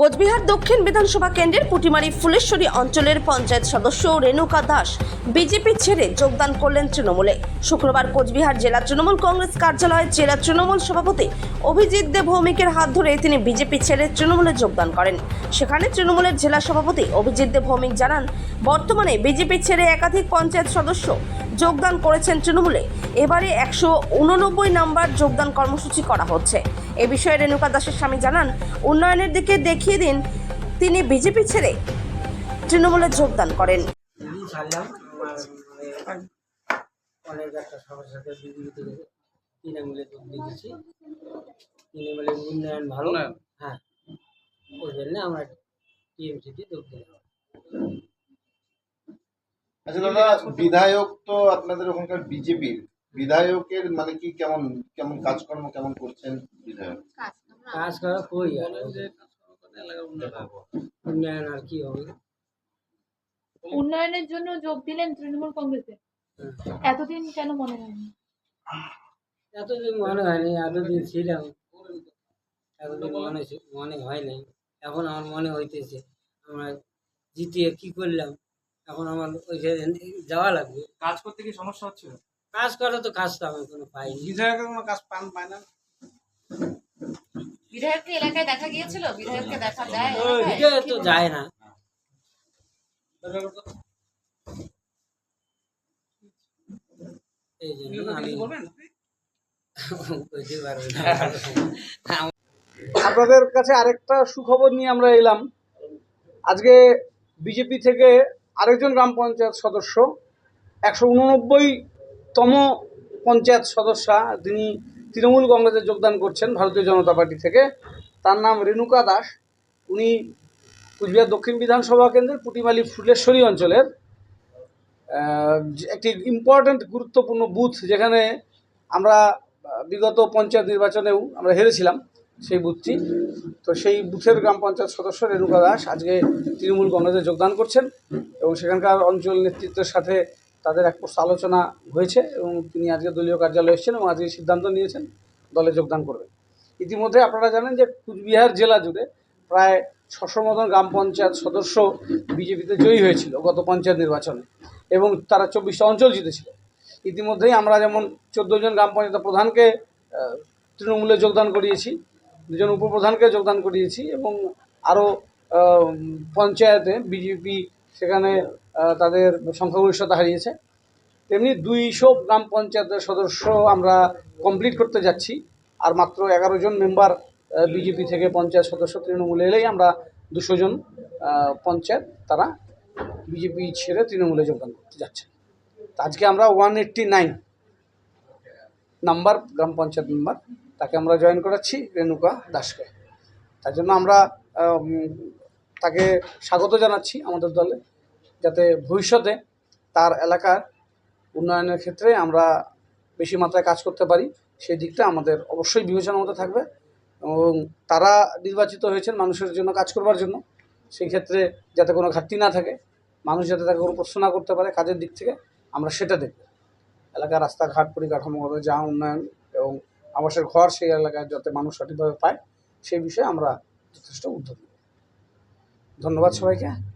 কোচবিহার দক্ষিণ বিধানসভা কেন্দ্রের পুটিমারি ফুলেশ্বরী অঞ্চলের পঞ্চায়েত সদস্য রেণুকা দাস বিজেপি ছেড়ে যোগদান করলেন তৃণমূলে। শুক্রবার কোচবিহার জেলা তৃণমূল কংগ্রেস কার্যালয়ে জেলা তৃণমূল সভাপতি অভিজিৎ দেব ভৌমিকের হাত ধরে তিনি বিজেপি ছেড়ে তৃণমূলে যোগদান করেন। সেখানে তৃণমূলের জেলা সভাপতি অভিজিৎ দেব ভৌমিক জানান, বর্তমানে বিজেপি ছেড়ে একাধিক পঞ্চায়েত সদস্য যোগদান করেছেন তৃণমূলে। এবারে একশো উননব্বই নাম্বার যোগদান কর্মসূচি করা হচ্ছে। এ বিষয়ে রেণুকা দাসের স্বামী জানান, উন্নয়নের দিকে দেখিয়ে দিন তিনি বিজেপি ছেড়ে তৃণমূলে যোগদান করেন। একটা উন্নয়ন ভালো হ্যাঁ ওই জন্য আমরা বিধায়ক তো আপনাদের ওখানকার বিজেপির। বিধায়কের মানে কি কেমন কেমন কাজকর্ম কেমন করছেন বিধায়ক? কাজ করা কই আর? উন্নয়ন আর কি হবে? উন্নয়নের জন্য যোগ দিলেন তৃণমূল কংগ্রেসে। এতদিন কেন মনে হয়নি? এতদিন মনে হয়নি এতদিন ছিলাম। এতদিন মনে মনে হয় নাই। এখন আমার মনে হইতেছে আমরা জিতিয়ে কি করলাম? এখন আমার ওইখানে যাওয়া লাগবে। কাজ করতে কি সমস্যা হচ্ছিল কাজ করা তো কাজ তো আমি কোনো পাইনি বিধায়কের কোনো কাজ পান পায় না? বিধায়ককে এলাকায় দেখা গিয়েছিল? বিধায়ককে দেখা যায় এটা তো যায় না। এই জন্য আমি কইতে পারব না। আপনাদের কাছে আরেকটা সুখবর নিয়ে আমরা এলাম। আজকে বিজেপি থেকে আরেকজন গ্রাম পঞ্চায়েত সদস্য একশো উননব্বই উননব্বইতম পঞ্চায়েত সদস্যা তিনি তৃণমূল কংগ্রেসে যোগদান করছেন ভারতীয় জনতা পার্টি থেকে, তার নাম রেণুকা দাস। উনি কুচবিহার দক্ষিণ বিধানসভা কেন্দ্রের পুটিমালি ফুলেশ্বরী অঞ্চলের একটি ইম্পর্ট্যান্ট গুরুত্বপূর্ণ বুথ যেখানে আমরা বিগত পঞ্চায়েত নির্বাচনেও আমরা হেরেছিলাম সেই বুথটি। তো সেই বুথের গ্রাম পঞ্চায়েত সদস্য রেণুকা দাস আজকে তৃণমূল কংগ্রেসে যোগদান করছেন এবং সেখানকার অঞ্চল নেতৃত্বের সাথে তাদের এক পোস্ট আলোচনা হয়েছে এবং তিনি আজকে দলীয় কার্যালয়ে এসেছেন এবং আজকে সিদ্ধান্ত নিয়েছেন দলে যোগদান করবেন ইতিমধ্যে আপনারা জানেন যে কুচবিহার জেলা জুড়ে প্রায় ছশো মতন গ্রাম পঞ্চায়েত সদস্য বিজেপিতে জয়ী হয়েছিল গত পঞ্চায়েত নির্বাচনে এবং তারা চব্বিশটা অঞ্চল জিতেছিল। ইতিমধ্যেই আমরা যেমন চোদ্দ জন গ্রাম পঞ্চায়েত প্রধানকে তৃণমূলে যোগদান করিয়েছি দুজন উপপ্রধানকে যোগদান করিয়েছি এবং আরও পঞ্চায়েতে বিজেপি সেখানে তাদের সংখ্যাগরিষ্ঠতা হারিয়েছে। তেমনি দুইশো গ্রাম পঞ্চায়েতের সদস্য আমরা কমপ্লিট করতে যাচ্ছি। আর মাত্র এগারো জন মেম্বার বিজেপি থেকে পঞ্চায়েত সদস্য তৃণমূলে এলেই আমরা দুশো জন পঞ্চায়েত তারা বিজেপি ছেড়ে তৃণমূলে যোগদান করতে যাচ্ছে আজকে আমরা ওয়ান এইট্টি নাইন নাম্বার গ্রাম পঞ্চায়েত মেম্বার তাকে আমরা জয়েন করাচ্ছি রেণুকা দাসকে। তার জন্য আমরা তাকে স্বাগত জানাচ্ছি আমাদের দলে। যাতে ভবিষ্যতে তার এলাকার উন্নয়নের ক্ষেত্রে আমরা বেশি মাত্রায় কাজ করতে পারি, সেই দিকটা আমাদের অবশ্যই বিবেচনার মধ্যে থাকবে এবং তারা নির্বাচিত হয়েছেন মানুষের জন্য, কাজ করবার জন্য, সেই ক্ষেত্রে যাতে কোনো ঘাটতি না থাকে, মানুষ যাতে তাকে কোনো প্রশ্ন না করতে পারে কাজের দিক থেকে, আমরা সেটা দেখব। এলাকার রাস্তাঘাট পরিকাঠামোগত যা উন্নয়ন এবং আবাসের ঘর সেই এলাকায় যাতে মানুষ সঠিকভাবে পায়, সেই বিষয়ে আমরা যথেষ্ট উদ্যোগ। ধন্যবাদ সবাইকে।